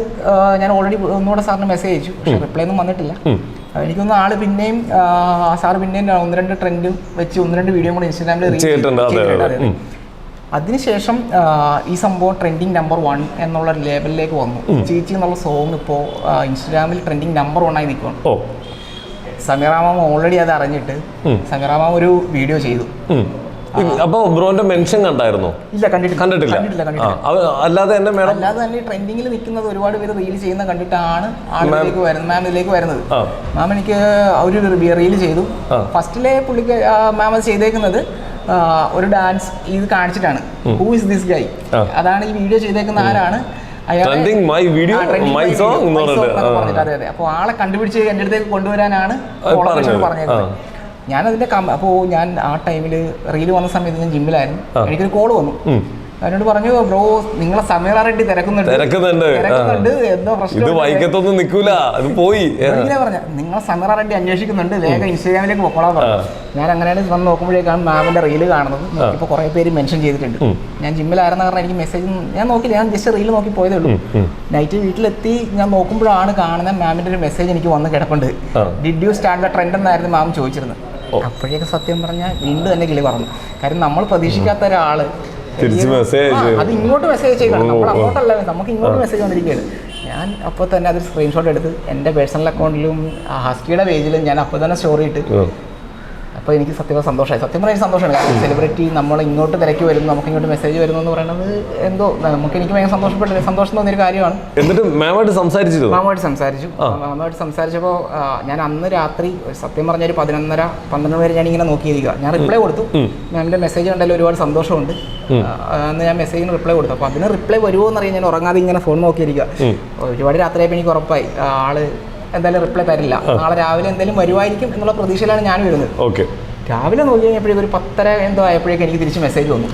ഞാൻ ഓൾറെഡി ഒന്നുകൂടെ സാറിന് മെസ്സേജ് അയച്ചു. പക്ഷേ റിപ്ലൈ ഒന്നും വന്നിട്ടില്ല. എനിക്കൊന്ന് ആൾ പിന്നെയും സാർ പിന്നെയും ഒന്ന് രണ്ട് ട്രെൻഡും വെച്ച് ഒന്ന് രണ്ട് വീഡിയോ കൂടെ ഇൻസ്റ്റാഗ്രാമിൽ റീച്ച് ചെയ്തിട്ടുണ്ട്. അതിനുശേഷം ഈ സംഭവം ട്രെൻഡിങ് നമ്പർ വൺ എന്നുള്ള ലേബലിലേക്ക് വന്നു. ചേച്ചി എന്നുള്ള സോങ് ഇപ്പോൾ ഇൻസ്റ്റാഗ്രാമിൽ ട്രെൻഡിങ് നമ്പർ വൺ ആയി നിൽക്കുകയാണ് ഓ. സമീറാമാമ ഓൾറെഡി അത് അറിഞ്ഞിട്ട് സമീറാമാമ ഒരു വീഡിയോ ചെയ്തു. അപ്പൊ ബ്രോന്റെ മെൻഷൻ കണ്ടായിരുന്നോ? ഇല്ല കണ്ടിട്ടില്ല. കണ്ടിട്ടില്ല. അല്ലാതെ തന്നെ മേഡം അല്ലാതെ തന്നെ ട്രെൻഡിങ്ങിൽ നിൽക്കുന്നത് ഒരുപാട് പേര് റീൽ ചെയ്യുന്ന കണ്ടിട്ടാണ് ആളുകളിലേക്ക് വരുന്നത് മാം ഇതിലേക്ക് വരുന്നത് മാം എനിക്ക് ഒരു റീൽ ചെയ്തു. ഫസ്റ്റിലെ പുള്ളിക്ക് മാം അത് ചെയ്തേക്കുന്നത് ഒരു ഡാൻസ് ഇത് കാണിച്ചിട്ടാണ്. ഹൂ ഇസ് ദിസ് ഗൈ അതാണ് ഈ വീഡിയോ ചെയ്തേക്കുന്ന ആരാണ്? പറഞ്ഞിട്ട്, എന്നൊക്കെ ആ. പറഞ്ഞിട്ട്, അതെ അതെ. അപ്പോൾ ആളെ കണ്ടുപിടിച്ച് എന്റെ അടുത്തേക്ക് കൊണ്ടുവരാനാണ്. പറഞ്ഞേക്കുന്നത് ഞാനതിന്റെ കം അപ്പോൾ ഞാൻ ആ ടൈമിൽ റീൽ വന്ന സമയത്ത് ഞാൻ ജിമ്മിലായിരുന്നു എനിക്കൊരു കോൾ വന്നു. എന്നോട് പറഞ്ഞു ബ്രോ നിങ്ങളെ സമീറ റെഡ്ഡി തിരക്കുന്നുണ്ട്. തിരക്കുന്നുണ്ട്. എന്തോ ഇത് വൈകത്തൊന്നും വൈക്കത്തൊന്നും നിക്കൂല അത് പോയി. ഇങ്ങനെ പറഞ്ഞ നിങ്ങളെ സമീറ റെഡ്ഡി അന്വേഷിക്കുന്നുണ്ട് വേഗം ഇൻസ്റ്റാഗ്രാമിലേക്ക് പൊക്കോളാൻ പറഞ്ഞു. ഞാൻ അങ്ങനെയാണ് വന്ന് നോക്കുമ്പോഴേക്കാണ് മാമിന്റെ റീൽ കാണുന്നത്. ഇപ്പൊ കുറെ പേര് മെൻഷൻ ചെയ്തിട്ടുണ്ട്. ഞാൻ ജിമ്മിലായിരുന്ന കാരണം എനിക്ക് മെസ്സേജ് ഞാൻ നോക്കില്ല ഞാൻ ജസ്റ്റ് റീൽ നോക്കി പോയതേ ഉള്ളൂ. നൈറ്റ് വീട്ടിലെത്തി ഞാൻ നോക്കുമ്പോഴാണ് കാണുന്ന മാമിന്റെ ഒരു മെസ്സേജ് എനിക്ക് വന്ന് കിടപ്പുണ്ട്. Did you stand the trend എന്നായിരുന്നു മാം ചോദിച്ചിരുന്നത്. അപ്പോഴേക്ക് സത്യം പറഞ്ഞാൽ വീണ്ടും തന്നെ കിളി പറഞ്ഞു. കാര്യം നമ്മൾ പ്രതീക്ഷിക്കാത്ത ഒരാൾ തിരിച്ച് മെസ്സേജ്. അത് ഇങ്ങോട്ട് മെസ്സേജ് ചെയ്യണം നമ്മൾ. അങ്ങോട്ടല്ല നമുക്ക് ഇങ്ങോട്ട് മെസ്സേജ് വന്നിരിക്കുകയാണ് ഞാൻ അപ്പോൾ തന്നെ അത് സ്ക്രീൻഷോട്ട് എടുത്ത് എന്റെ പേഴ്സണൽ അക്കൗണ്ടിലും ഹസ്കിയുടെ പേജിലും ഞാൻ അപ്പോൾ തന്നെ സ്റ്റോറി ഇട്ട്. അപ്പോൾ എനിക്ക് സത്യം സന്തോഷമായി. സത്യം പറഞ്ഞാൽ സന്തോഷമാണ്. കാരണം സെലിബ്രിറ്റി നമ്മൾ ഇങ്ങോട്ട് തിരക്കി വരുന്നു നമുക്ക് ഇങ്ങോട്ട് മെസ്സേജ് വരുന്നു എന്ന് പറയുന്നത് എന്തോ നമുക്ക് എനിക്ക് ഭയങ്കര സന്തോഷപ്പെട്ട. സന്തോഷം തോന്നിയൊരു കാര്യമാണ്. എന്നിട്ട് മാമായിട്ട് സംസാരിച്ചു മാമായിട്ട് സംസാരിച്ചു. മാമായിട്ട് സംസാരിച്ചപ്പോൾ ഞാൻ അന്ന് രാത്രി സത്യം പറഞ്ഞ ഒരു പതിനൊന്നര പന്ത്രണ്ട് വരെ ഞാൻ ഇങ്ങനെ നോക്കിയിരിക്കുക ഞാൻ റിപ്ലൈ കൊടുത്തു. മാമിന്റെ മെസ്സേജ് കണ്ടാലും ഒരുപാട് സന്തോഷമുണ്ട്. അന്ന് ഞാൻ മെസ്സേജിന് റിപ്ലൈ കൊടുത്തു. അപ്പോൾ അതിന് റിപ്ലൈ വരുമോ എന്നറിയാൻ ഞാൻ ഉറങ്ങാതെ ഇങ്ങനെ ഫോൺ നോക്കിയിരിക്കുക ഒരുപാട് രാത്രിയായപ്പോൾ എനിക്ക് ഉറപ്പായി. ആൾ എന്തായാലും റിപ്ലൈ തരില്ല. നാളെ രാവിലെ എന്തെങ്കിലും വരുമായിരിക്കും എന്നുള്ള പ്രതീക്ഷയിലാണ് ഞാൻ വരുന്നത്. ഓക്കെ. രാവിലെ നോക്കി കഴിഞ്ഞപ്പോഴേക്കും ഒരു പത്തര എന്തോ ആയപ്പോഴേക്കും എനിക്ക് തിരിച്ച് മെസ്സേജ് വന്നു.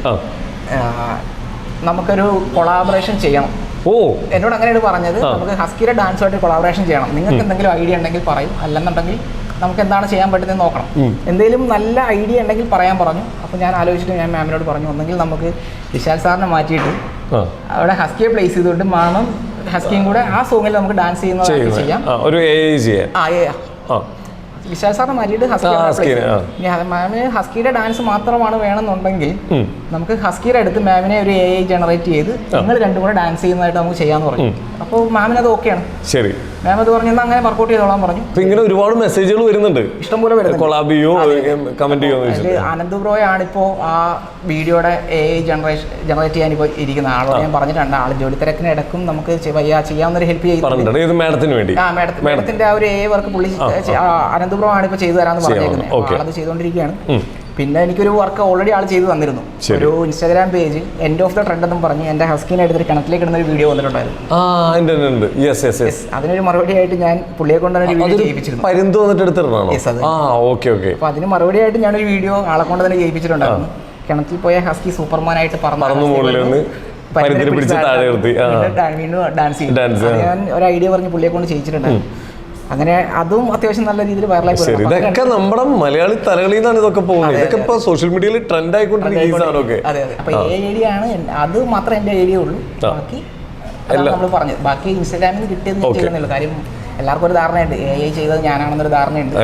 നമുക്കൊരു കൊളാബറേഷൻ ചെയ്യണം. ഓ. എന്നോട് അങ്ങനെയാണ് പറഞ്ഞത്. നമുക്ക് ഹസ്കിയുടെ ഡാൻസുമായിട്ട് കൊളാബറേഷൻ ചെയ്യണം. നിങ്ങൾക്ക് എന്തെങ്കിലും ഐഡിയ ഉണ്ടെങ്കിൽ പറയും. അല്ലെന്നുണ്ടെങ്കിൽ നമുക്ക് എന്താണ് ചെയ്യാൻ പറ്റുന്നത് നോക്കണം. എന്തെങ്കിലും നല്ല ഐഡിയ ഉണ്ടെങ്കിൽ പറയാൻ പറഞ്ഞു. അപ്പോൾ ഞാൻ ആലോചിച്ചിട്ട് ഞാൻ മാമിനോട് പറഞ്ഞു. ഒന്നെങ്കിൽ നമുക്ക് വിശാൽ സാറിനെ മാറ്റിയിട്ട് അവിടെ ഹസ്കിയെ പ്ലേസ് ചെയ്തുകൊണ്ട് മാണം ഹസ്കിയും കൂടെ ആ സോങ്ങിൽ നമുക്ക് ഡാൻസ് ചെയ്യുന്ന ചെയ്യാം. ഒരു ആ വിശാൽ സാറിന് മാറ്റിയിട്ട് ഹസ്കിയുടെ ഡാൻസ് മാത്രമാണ് വേണമെന്നുണ്ടെങ്കിൽ. നമുക്ക് ഹസ്കീർ എടുത്ത് മാമിനെ ഒരു എ ഐ ജനറേറ്റ് ചെയ്ത് നിങ്ങൾ രണ്ടും കൂടെ ഡാൻസ് ചെയ്യുന്നതായിട്ട് നമുക്ക് ചെയ്യാന്ന് പറഞ്ഞു. അപ്പോൾ മാമിന് അത് ഓക്കെയാണ് ശരി. മാം അത് പറഞ്ഞു അങ്ങനെ വർക്കൗട്ട് ചെയ്തോളാം പറഞ്ഞു. ഇങ്ങനെ ഒരുപാട് മെസ്സേജുകൾ വരുന്നുണ്ട്. ഇഷ്ടംപോലെ വരുന്നുണ്ട്. ചെയ്യോ കമന്റ് ചെയ്യോ അതിൽ വെച്ചിട്ട് ഇപ്പോ ആ വീഡിയോയുടെ എ ഐ ജനറേഷൻ ജനറേറ്റ് ചെയ്യാൻ ഇപ്പോൾ ഇരിക്കുന്ന. ആളോട് ഞാൻ പറഞ്ഞിട്ടുണ്ട് ആൾ ജോലി തിരക്കിന് ഇടക്കും നമുക്ക് ചെയ്യാവുന്ന ഒരു ചെയ്യാവുന്നൊരു ഹെൽപ്പ് മാഡത്തിന് വേണ്ടി. ആ മാഡത്തിന് മാഡത്തിന്റെ ആ ഒരു എ വർക്ക് പുള്ളി അനന്ത് ബ്രോ ആണ് ഇപ്പോൾ ചെയ്തു തരാന്ന് പറഞ്ഞേക്കുന്നത് ഓക്കേ. ആളത് ചെയ്തുകൊണ്ടിരിക്കുകയാണ്. പിന്നെ എനിക്കൊരു വർക്ക് ഓൾറെഡി ആൾ ചെയ്തു തന്നിരുന്നു. ഒരു Instagram page end of the trend എന്നും പറഞ്ഞ് എന്റെ ഹസ്കിനെ എടുത്തിട്ട് കിണറ്റിലേക്ക് ഇടുന്ന ഒരു വീഡിയോ വന്നിട്ടുണ്ടായിരുന്നു അതിനൊരു മറുപടി ആയിട്ട് ഞാൻ പുള്ളിയെ കൊണ്ട് തന്നെ വീഡിയോ ചെയ്യിപ്പിച്ചിരുന്നു പരുന്ത് വന്നിട്ട് അപ്പോൾ അതിന് മറുപടി ആയിട്ട് ഒരു വീഡിയോ ആളെ കൊണ്ട് തന്നെ ചെയ്യിപ്പിച്ചിട്ടുണ്ടായിരുന്നു കിണറ്റിൽ പോയ ഹസ്കി സൂപ്പർമാൻ ആയിട്ട് പറഞ്ഞു ഡാൻസ്. ഞാൻ ഒരു ഐഡിയ പറഞ്ഞ് പുള്ളിയെ കൊണ്ട് ചെയ്യിച്ചിട്ടുണ്ടായിരുന്നു. അങ്ങനെ അതും അത്യാവശ്യം നല്ല രീതിയിൽ വൈറലായി ഇതൊക്കെ നമ്മുടെ മലയാളി തലകളിൽ നിന്നാണ് ഇതൊക്കെ പോകുന്നത്. ഇതൊക്കെ ഇപ്പൊ സോഷ്യൽ മീഡിയയിൽ ട്രെൻഡ് ആയിക്കൊണ്ടിരിക്കുന്ന അതെ അതെ. ഏ ആണ് അത് മാത്രമേ എന്റെ ഏരിയ ഉള്ളൂ. ബാക്കി നമ്മൾ പറഞ്ഞത്. ബാക്കി ഇൻസ്റ്റാഗ്രാമിൽ കിട്ടിയെന്ന് കാര്യം എല്ലാവർക്കും ഒരു ധാരണയുണ്ട്. എ ഐ ചെയ്തത് ഞാനാണെന്നൊരു ധാരണയുണ്ട്.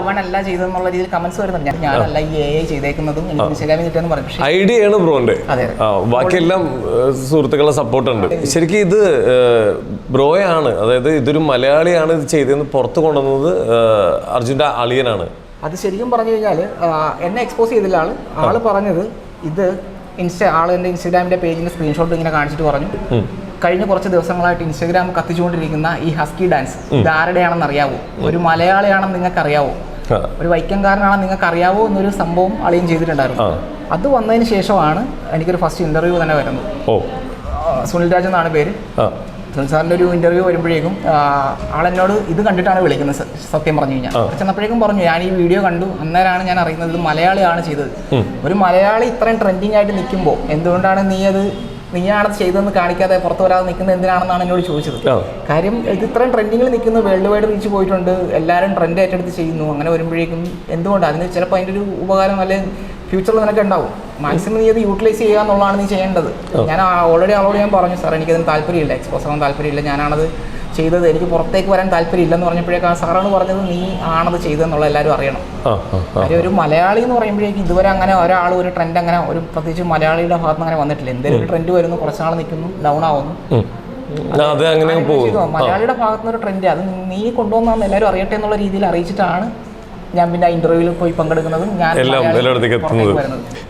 അവനല്ല ചെയ്തെന്നുള്ള രീതിയിൽ കമന്റ്സ് വരുന്നുണ്ട്. ഞാനല്ല ഈ എ ഐ ചെയ്തേക്കുന്നതും എനിക്ക് ഇൻസ്റ്റാഗ്രാമിൽ കിട്ടിയെന്ന് പറയും. ഐഡിയയാണ് ബ്രോന്റെ ബാക്കിയെല്ലാം സുഹൃത്തുക്കളെ സപ്പോർട്ട് ഉണ്ട്. ശരിക്കും ഇത് ബ്രോയാണ് അതായത് ഇതൊരു മലയാളിയാണ് ഇത് ചെയ്തതെന്ന് പുറത്തു കൊണ്ടുവന്നത് അർജുന്റെ അർജുന്റെ അളിയനാണ്. അത് ശരിക്കും പറഞ്ഞു കഴിഞ്ഞാൽ എന്നെ എക്സ്പോസ് ചെയ്തില്ല ആൾ. ആൾ പറഞ്ഞത് ഇത് ഇൻസ്റ്റ ആൾ എന്റെ ഇൻസ്റ്റാഗ്രാമിന്റെ പേജിന്റെ സ്ക്രീൻഷോട്ട് ഇങ്ങനെ കാണിച്ചിട്ട് പറഞ്ഞു. കഴിഞ്ഞ കുറച്ച് ദിവസങ്ങളായിട്ട് ഇൻസ്റ്റാഗ്രാം കത്തിച്ചുകൊണ്ടിരിക്കുന്ന ഈ ഹസ്കി ഡാൻസ് ഇത് ആരുടെയാണെന്ന് അറിയാവോ? ഒരു മലയാളിയാണെന്ന് നിങ്ങൾക്ക് അറിയാവോ ഒരു വൈക്കംകാരനാണെന്ന് നിങ്ങൾക്ക് അറിയാവോ എന്നൊരു സംഭവം അളിയും ചെയ്തിട്ടുണ്ടായിരുന്നു. അത് വന്നതിന് ശേഷമാണ് എനിക്കൊരു ഫസ്റ്റ് ഇന്റർവ്യൂ തന്നെ വരുന്നത്. സുനിൽ രാജ് എന്നാണ് പേര്. സുനിൽ സാറിന്റെ ഒരു ഇന്റർവ്യൂ വരുമ്പോഴേക്കും ആളെന്നോട് ഇത് കണ്ടിട്ടാണ് വിളിക്കുന്നത് സത്യം പറഞ്ഞു കഴിഞ്ഞാൽ. ചെന്നപ്പോഴേക്കും പറഞ്ഞു ഞാൻ ഈ വീഡിയോ കണ്ടു. അന്നേരമാണ് ഞാൻ അറിയുന്നത് ഇത് മലയാളിയാണ് ചെയ്തത്. ഒരു മലയാളി ഇത്രയും ട്രെൻഡിങ് ആയിട്ട് നിൽക്കുമ്പോൾ എന്തുകൊണ്ടാണ് നീ അത് നീയാണത് ചെയ്തതെന്ന് കാണിക്കാതെ പുറത്തു വരാതെ നിൽക്കുന്നത് എന്തിനാണെന്നാണ് എന്നോട് ചോദിച്ചത്. കാര്യം ഇത് ഇത്രയും ട്രെൻഡിങ്ങിൽ നിൽക്കുന്നു വേൾഡ് വൈഡ് റീച്ച് പോയിട്ടുണ്ട് എല്ലാവരും ട്രെൻഡ് ഏറ്റെടുത്ത് ചെയ്യുന്നു അങ്ങനെ വരുമ്പോഴേക്കും എന്തുകൊണ്ട്? അതിന് ചിലപ്പോൾ അതിന്റെ ഒരു ഉപകാരം അല്ലെങ്കിൽ ഫ്യൂച്ചറിൽ നിനക്ക് ഉണ്ടാവും. മാക്സിമം നീ അത് യൂട്ടിലൈസ് ചെയ്യുക എന്നുള്ളതാണ് നീ ചെയ്യേണ്ടത്. ഞാൻ ഓൾറെഡി അവളോട് ഞാൻ പറഞ്ഞു സാർ എനിക്കതിന് താല്പര്യമില്ല എക്സ്പോസ് ആവാൻ താല്പര്യമില്ല ഞാനാണത് ചെയ്തത് എനിക്ക് പുറത്തേക്ക് വരാൻ താല്പര്യമില്ലെന്ന് പറഞ്ഞപ്പോഴേക്കും ആ സാറാണ് പറഞ്ഞത് നീ ആണത് ചെയ്തതെന്നുള്ള എല്ലാവരും അറിയണം. കാര്യം ഒരു മലയാളി എന്ന് പറയുമ്പോഴേക്കും ഇതുവരെ അങ്ങനെ ഒരാൾ ഒരു ട്രെൻഡ് അങ്ങനെ ഒരു പ്രത്യേകിച്ച് മലയാളിയുടെ ഭാഗത്ത് അങ്ങനെ വന്നിട്ടില്ല. എന്തെങ്കിലും ഒരു ട്രെൻഡ് വരുന്നു കുറച്ച് നാൾ നിൽക്കുന്നു ഡൗൺ ആവുന്നു. മലയാളിയുടെ ഭാഗത്തുനിന്ന് ഒരു ട്രെൻഡ് അത് നീ കൊണ്ടുവന്നാന്ന് എല്ലാവരും അറിയട്ടെ എന്നുള്ള രീതിയിൽ അറിയിച്ചിട്ടാണ് ഞാൻ പിന്നെ ഇന്റർവ്യൂവിൽ പോയി പങ്കെടുക്കുന്നതും ഞാൻ എല്ലാം എല്ലായിടത്തേക്ക് എത്തുന്നത്.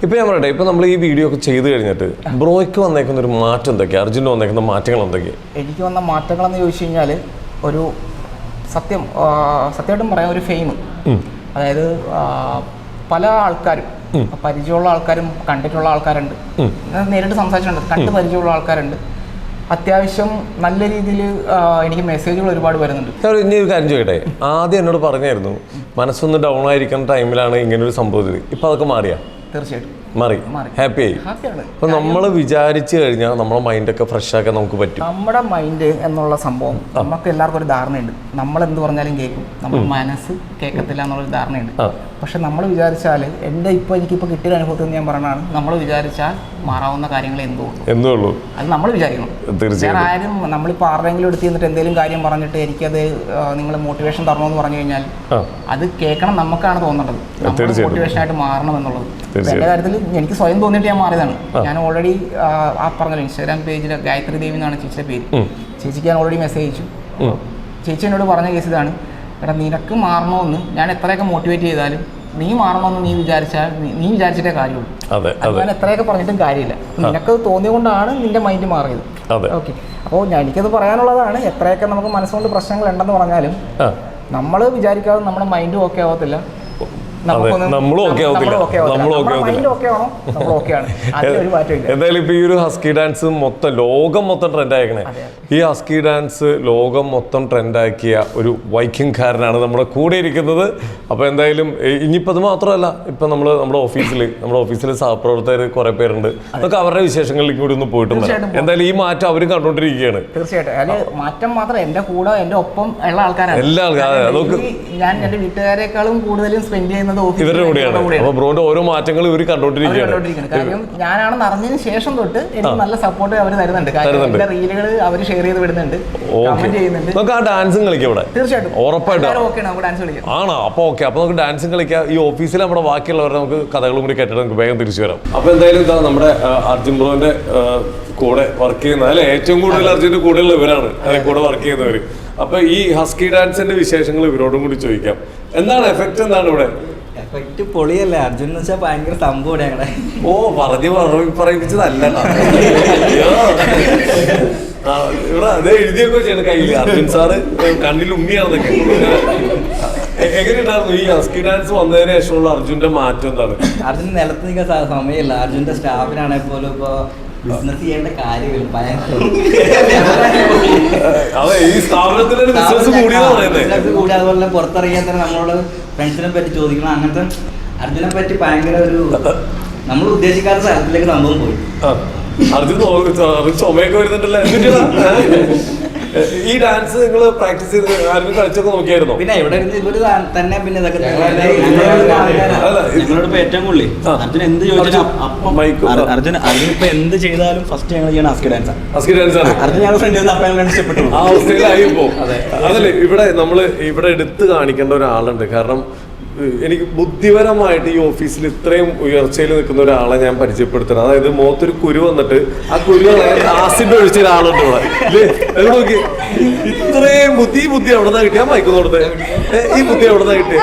ഇപ്പൊ ഞാൻ പറയട്ടെ ഇപ്പൊ നമ്മൾ ഈ വീഡിയോ ഒക്കെ ചെയ്തു കഴിഞ്ഞിട്ട് ബ്രോയ്ക്ക് വന്നേക്കുന്ന ഒരു മാറ്റം എന്തൊക്കെയാ അർജുന് വന്നേക്കുന്ന മാറ്റങ്ങൾ എന്തൊക്കെയാണ് എനിക്ക് വന്ന മാറ്റങ്ങൾ എന്ന് ചോദിച്ചു കഴിഞ്ഞാൽ ഒരു സത്യം സത്യമായിട്ടും പറയാം ഒരു ഫെയിം അതായത് പല ആൾക്കാരും പരിചയമുള്ള ആൾക്കാരും കണ്ടിട്ടുള്ള ആൾക്കാരുണ്ട്. നേരിട്ട് സംസാരിച്ചിട്ടുണ്ട്. കണ്ട് പരിചയമുള്ള ആൾക്കാരുണ്ട്. അത്യാവശ്യം നല്ല രീതിയിൽ എനിക്ക് മെസ്സേജുകൾ ഒരുപാട് വരുന്നുണ്ട്. സാർ ഇനി ഒരു കാര്യം ചോദിക്കട്ടെ? ആദ്യം എന്നോട് പറഞ്ഞായിരുന്നു മനസ്സൊന്ന് ഡൗൺ ആയിരിക്കുന്ന ടൈമിലാണ് ഇങ്ങനെ ഒരു സംഭവം ഇപ്പൊ അതൊക്കെ മാറിയാ? തീർച്ചയായിട്ടും. മാറി. ഹാപ്പി ആയി. അപ്പൊ നമ്മൾ വിചാരിച്ചു കഴിഞ്ഞാൽ നമ്മളെ മൈൻഡൊക്കെ ഫ്രഷ് ആക്കാൻ നമുക്ക് പറ്റും. നമ്മുടെ മൈൻഡ് എന്നുള്ള സംഭവം നമുക്ക് എല്ലാവർക്കും ഒരു ധാരണയുണ്ട്. നമ്മൾ എന്ത് പറഞ്ഞാലും കേൾക്കും. നമ്മുടെ മനസ്സ് കേൾക്കത്തില്ല എന്നുള്ളൊരു ധാരണയുണ്ട്. പക്ഷെ നമ്മൾ വിചാരിച്ചാൽ എന്റെ ഇപ്പോൾ എനിക്കിപ്പോൾ കിട്ടിയ അനുഭവത്തിൽ ഞാൻ പറഞ്ഞാണ് നമ്മൾ വിചാരിച്ചാൽ മാറാവുന്ന കാര്യങ്ങൾ എന്തോ ഉള്ളൂ. എന്നേ ഉള്ളൂ? അത് നമ്മൾ വിചാരിക്കണം. തീർച്ചയായും ആരും നമ്മളിപ്പോൾ ആരുടെങ്കിലും എടുത്ത് ചെന്നിട്ട് എന്തെങ്കിലും കാര്യം പറഞ്ഞിട്ട് എനിക്കത് നിങ്ങൾ മോട്ടിവേഷൻ തരണമെന്ന് പറഞ്ഞു കഴിഞ്ഞാൽ അത് കേൾക്കണം നമുക്കാണ് തോന്നേണ്ടത്. മോട്ടിവേഷനായിട്ട് മോട്ടിവേഷൻ ആയിട്ട് മാറണം എന്നുള്ളത്. എന്റെ കാര്യത്തിൽ എനിക്ക് സ്വയം തോന്നിയിട്ട് ഞാൻ മാറിയതാണ്. ഞാൻ ഓൾറെഡി ആ പറഞ്ഞല്ലോ ഇൻസ്റ്റാഗ്രാം പേജിൽ ഗായത്രി ദേവി എന്നാണ് ചേച്ചിയുടെ പേര്. ചേച്ചിക്ക് ഞാൻ ഓൾറെഡി മെസ്സേജ് അയച്ചു. ചേച്ചി എന്നോട് പറഞ്ഞ കേസ് ഇതാണ്. എടാ നിനക്ക് മാറണമെന്ന് ഞാൻ എത്രയൊക്കെ മോട്ടിവേറ്റ് ചെയ്താലും നീ മാറണമെന്ന് നീ വിചാരിച്ചാൽ നീ- വിചാരിച്ചിട്ടേ കാര്യമുള്ളൂ. ഞാൻ എത്രയൊക്കെ പറഞ്ഞിട്ടും കാര്യമില്ല. നിനക്ക് തോന്നിയതുകൊണ്ടാണ് നിന്റെ മൈൻഡ് മാറിയത്. ഓക്കെ അപ്പോൾ ഞാൻ എനിക്കത് പറയാനുള്ളതാണ് എത്രയൊക്കെ നമുക്ക് മനസ്സുകൊണ്ട് പ്രശ്നങ്ങൾ ഉണ്ടെന്ന് പറഞ്ഞാലും നമ്മൾ വിചാരിക്കാതെ നമ്മുടെ മൈൻഡും ഓക്കെ ആവത്തില്ല. നമ്മളും ഓക്കെ [LAUGHS] എന്തായാലും ഇപ്പൊ ഈ ഒരു ഹസ്കി ഡാൻസ് മൊത്തം ലോകം മൊത്തം ട്രെൻഡ് ആക്കണേ ഈ ഹസ്കി ഡാൻസ് ലോകം മൊത്തം ട്രെൻഡ് ആക്കിയ ഒരു വൈക്കിംഗ്കാരനാണ് നമ്മുടെ കൂടെ ഇരിക്കുന്നത് അപ്പൊ എന്തായാലും ഇനിയിപ്പോ അത് മാത്രമല്ല ഇപ്പൊ നമ്മൾ നമ്മുടെ ഓഫീസിൽ നമ്മുടെ ഓഫീസിൽ സഹപ്രവർത്തകർ കുറെ പേരുണ്ട്. അതൊക്കെ അവരുടെ വിശേഷങ്ങളിലേക്ക് കൂടി ഒന്ന് പോയിട്ടും എന്തായാലും ഈ മാറ്റം അവരും കണ്ടുകൊണ്ടിരിക്കുകയാണ്. തീർച്ചയായിട്ടും. മാറ്റം മാത്രം എന്റെ കൂടെ എന്റെ ഒപ്പം ഉള്ള ആൾക്കാരാണ്. എല്ലാ ആൾക്കാരും, ഞാൻ എന്റെ വീട്ടുകാരെക്കാളും കൂടുതലും സ്പെൻഡ് ചെയ്യുന്നത് ഇവരുടെ കൂടെയാണ്. അപ്പൊ ബ്രോന്റെ ഓരോ മാറ്റങ്ങൾ ഇവർ കണ്ടോണ്ടിരിക്കുകയാണ് കാര്യം ഞാനാണെന്ന് അറിഞ്ഞതിന് ശേഷം തൊട്ട് എനിക്ക് നല്ല സപ്പോർട്ട് അവർ തരുന്നുണ്ട്. കാര്യം റീലുകൾ അവർ ഷെയർ ചെയ്ത് വിടുന്നുണ്ട്. കമന്റ് ചെയ്യുന്നുണ്ട്. നമുക്ക് ആ ഡാൻസും കളിക്കാം ഇവിടെ. തീർച്ചയായിട്ടും. ഉറപ്പായിട്ടും. ആണോ. അപ്പൊ ഓക്കെ അപ്പൊ നമുക്ക് ഡാൻസും കളിക്കാം. ഈ ഓഫീസിൽ നമ്മുടെ ബാക്കിയുള്ളവരെ നമുക്ക് കഥകളും കൂടി കേട്ടിട്ട് നമുക്ക് വേഗം തിരിച്ചു വരാം. അപ്പൊ എന്തായാലും ഇതാ നമ്മുടെ അർജുൻ ബ്രോന്റെ കൂടെ വർക്ക് ചെയ്യുന്ന അല്ലെ? ഏറ്റവും കൂടുതൽ അർജുന്റെ കൂടെ ഉള്ള ഇവരാണ്. അല്ലെ കൂടെ വർക്ക് ചെയ്യുന്നവര്. അപ്പൊ ഈ ഹസ്കി ഡാൻസിന്റെ വിശേഷങ്ങൾ ഇവരോടും കൂടി ചോദിക്കാം. എന്താണ് എഫക്റ്റ് എന്താണ് ഇവിടെ? എഫക്റ്റ് പൊളിയല്ലേ. അർജുൻ എന്ന് വെച്ചാൽ ഭയങ്കര സംഭവം ഞങ്ങളെ. ഓ പറഞ്ഞു പറഞ്ഞു പറയിപ്പിച്ചതല്ല ഇവിടെ അത് എഴുതിയൊക്കെ ചെയ്യണം കയ്യിൽ അർജുൻ സാറ് കണ്ണിൽ ഉമ്മിയാണെന്നൊക്കെ എങ്ങനെയുണ്ടായിരുന്നു ഈ ഹസ്കി ഡാൻസ് വന്നതിന് ശേഷമുള്ള അർജുന്റെ മാറ്റം എന്താണ്? അർജുൻ നിലത്ത് നിൽക്കാൻ സമയമില്ല. അർജുന്റെ സ്റ്റാഫിനാണെങ്കിൽ പോലും ഇപ്പൊ ബിസിനസ് ചെയ്യേണ്ട കാര്യമില്ല [LAUGHS] അതെ ഈ സ്ഥാപനത്തിന്റെ ഒരു ബിസിനസ് കൂടിയെന്ന് പറയുന്നത്. ബിസിനസ് കൂടി അതുപോലെ പുറത്തിറങ്ങിയാൽ തന്നെ നമ്മളോട് ഫ്രണ്ട്സിനെ പറ്റി ചോദിക്കണം. അങ്ങനത്തെ അർജുനെ പറ്റി ഭയങ്കര ഒരു നമ്മൾ ഉദ്ദേശിക്കാത്ത സ്ഥലത്തിലേക്ക് സംഭവം പോയി. അർജുൻ ചുമയൊക്കെ വരുന്നുണ്ടല്ലോ? [LAUGHS] ഈ ഡാൻസ് നിങ്ങൾ പ്രാക്ടീസ് ചെയ്ത് ആരും കളിച്ചൊക്കെ നോക്കിയായിരുന്നു? പിന്നെ ഇവിടെ ഇരുന്ന് ഇവർ തന്നെ പിന്നെ ഇതൊക്കെ അല്ല, ഇത് ഏറ്റവും കൂടുതൽ ആ. അർജുൻ എന്ത് ചോദിച്ചാലും അർജുൻ, അപ്പം മൈക്ക് അർ-. അർജുൻ അർജുൻ ഇപ്പൊ എന്ത് ചെയ്താലും ഫസ്റ്റ് ഞങ്ങൾ ചെയ്യണം ആസ്കി ഡാൻസ് ആസ്കി ഡാൻസ് ആണ്. അർജുൻ ഞങ്ങൾ ഫ്രണ്ട് അപ്പം ഞങ്ങൾ ഇഷ്ടപ്പെട്ടു ആ അവസ്ഥയിലായി ഇപ്പോ. അതല്ലേ ഇവിടെ നമ്മൾ ഇവിടെ എടുത്ത് കാണിക്കേണ്ട ഒരാളുണ്ട്. കാരണം എനിക്ക് ബുദ്ധിപരമായിട്ട് ഈ ഓഫീസിൽ ഇത്രയും ഉയർച്ചയിൽ നിൽക്കുന്ന ഒരാളെ ഞാൻ പരിചയപ്പെടുത്തണം. അതായത് മുഖത്തൊരു കുരു വന്നിട്ട് ആ കുരു ആസിഡ് ഒഴിച്ച ഒരാളുണ്ട് ഇവിടെ? നോക്കി. ഇത്രയും ബുദ്ധി ഈ ബുദ്ധി എവിടെ നിന്നാ കിട്ടിയ മയക്കുന്നോടത്ത് ഈ ബുദ്ധി എവിടെ നിന്നാ കിട്ടിയ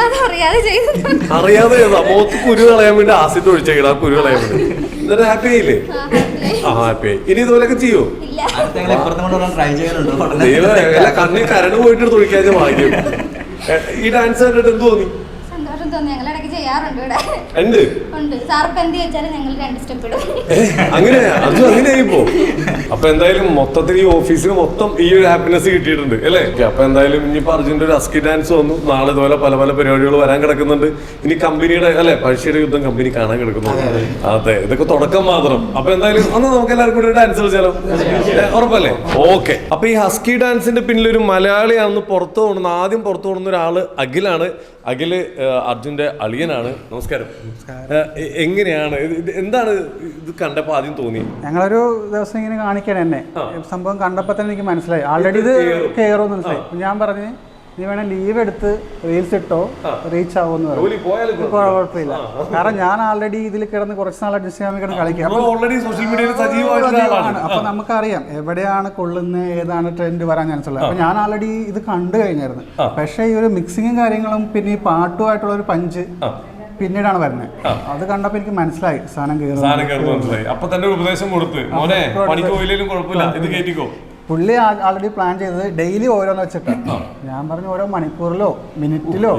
അറിയാതെ ചെയ്താ മുഖത്ത് കുരു കളയാൻ വേണ്ടി ആസിഡ് ഒഴിച്ചേക്കണം ആ കുരു കളയാൻ വേണ്ടി. എന്നിട്ട് ഹാപ്പി ആയില്ലേ? ആ ഹാപ്പി ആയി. ഇനി ഇതുപോലൊക്കെ ചെയ്യോ? കണ്ണിൽ കരട് പോയിട്ട് തുളിക്കാതെ വാങ്ങിക്കും [LAUGHS] ഈ ഡാൻസ് കണ്ടിട്ട് എന്ത് തോന്നി? ഞങ്ങൾ ഇടയ്ക്ക് ചെയ്യാറുണ്ട് ഇവിടെ ഉണ്ട് ഉണ്ട്. സാർ ഇപ്പൊ എന്ത് ചോദിച്ചാലും ഞങ്ങൾ രണ്ട് സ്റ്റെപ്പ് ഇടും. അങ്ങനെ? അത് അങ്ങനെയായിപ്പോ അപ്പൊ എന്തായാലും മൊത്തത്തിൽ ഈ ഓഫീസിന് മൊത്തം ഈ ഒരു ഹാപ്പിനെസ് കിട്ടിയിട്ടുണ്ട് അല്ലേ? അപ്പൊ എന്തായാലും ഇനിയിപ്പോ അർജുന്റെ ഒരു അസ്കി ഡാൻസ് വന്നു. നാളെ ഇതുപോലെ പല പല പരിപാടികൾ വരാൻ കിടക്കുന്നുണ്ട്. ഇനി കമ്പനിയുടെ അല്ലെ പഴശ്ശിയുടെ യുദ്ധം കമ്പനി കാണാൻ കിടക്കുന്നുണ്ട്. അതെ ഇതൊക്കെ തുടക്കം മാത്രം. അപ്പൊ എന്തായാലും അന്ന് നമുക്ക് എല്ലാവർക്കും കൂടി ഡാൻസ് കളിച്ചാലോ? ഉറപ്പല്ലേ? ഓക്കെ. അപ്പൊ ഈ ഹസ്കി ഡാൻസിന്റെ പിന്നിൽ ഒരു മലയാളിയാണെന്ന് പുറത്തു കൊണ്ടുവന്ന ആദ്യം പുറത്തു പോകുന്ന ഒരാൾ അഖിലാണ്. അഖിൽ അർജുന്റെ അളിയനാണ്. നമസ്കാരം. എങ്ങനെയാണ്? എന്താണ് ഇത് കണ്ടപ്പോ ആദ്യം തോന്നി? ഞങ്ങളൊരു ദിവസം ഇങ്ങനെ കാണിക്കാൻ എന്നെ. സംഭവം കണ്ടപ്പോൾ തന്നെ എനിക്ക് മനസ്സിലായി. ആൾറെഡി ഇത് കയറും മനസ്സിലായി. ഞാൻ പറഞ്ഞു നീ വേണേ ലീവ് എടുത്ത് റീൽസ് ഇട്ടോ? റീച്ച് ആവുമെന്ന് പറഞ്ഞു. കുഴപ്പമില്ല. കാരണം ഞാൻ ആൾറെഡി ഇതിൽ കിടന്ന് കുറച്ച് നാളെ ഡിസ്റ്റാമി കിടന്ന് കളിക്കാം. അപ്പൊ നമുക്കറിയാം എവിടെയാണ് കൊള്ളുന്നത് ഏതാണ് ട്രെൻഡ് വരാൻ ചാൻസ് ഉള്ളത്. അപ്പൊ ഞാൻ ആൾറെഡി ഇത് കണ്ടു കഴിഞ്ഞായിരുന്നു. പക്ഷേ ഈ ഒരു മിക്സിങ്ങും കാര്യങ്ങളും പിന്നെ ഈ പാട്ടുമായിട്ടുള്ള ഒരു പഞ്ച് പിന്നീടാണ് വരുന്നത് അത് കണ്ടപ്പോൾ എനിക്ക് മനസ്സിലായി. സാധനം കയറും മനസ്സിലായി. അപ്പൊ തന്നെ ഒരു ഉപദേശം കൊടുത്ത്. മോനെ പണിക്ക് പോയില്ലേലും കുഴപ്പമില്ല. ഇത് കയറ്റിക്കോ പുള്ളി ആൾറെഡി പ്ലാൻ ചെയ്തത് ഡെയിലി ഓരോന്ന് വെച്ചിട്ടാണ് ഞാൻ പറഞ്ഞു ഓരോ മണിക്കൂറിലോ മിനിറ്റിലോ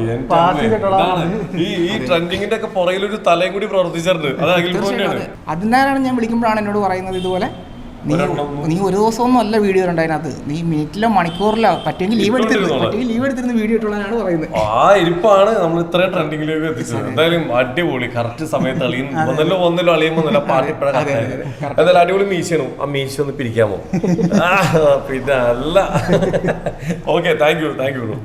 ഈ ഈ ട്രെൻഡിങ്ങിന്റെ ഒക്കെ പുറകിൽ ഒരു തലയും കൂടി പ്രവർത്തിച്ചിട്ടുണ്ട്. അതിനാലാണ് ഞാൻ വിളിക്കുമ്പോഴാണ് എന്നോട് പറയുന്നത് ഇതുപോലെ. നീ നീ ഒരു ദിവസമൊന്നും അല്ല വീഡിയോ ഉണ്ടായിരുന്നത് നീ മിനിറ്റിലോ മണിക്കൂറിലോ പറ്റുമെങ്കിൽ ലീവ് എടുത്തിരുന്നു. പറ്റുമെങ്കിൽ ലീവ് എടുത്തിരുന്ന് വീഡിയോ ഇട്ടുള്ളതാണ് പറയുന്നത്. ആ ഇരിപ്പാണ്. നമ്മൾ ഇത്രയും ട്രെൻഡിങ്ങിലേക്ക് എത്തിച്ചത്. എന്തായാലും അടിപൊളി. കറക്റ്റ് സമയത്ത് അളിയും ഒന്നല്ലോ ഒന്നല്ലോ അളിയും വന്നല്ലോ പാട്ട് എന്തായാലും അടിപൊളി മീശനും ആ മീശ ഒന്ന് പിരിക്കാമോ? [LAUGHS] പിന്നെ അല്ല. Okay thank you thank you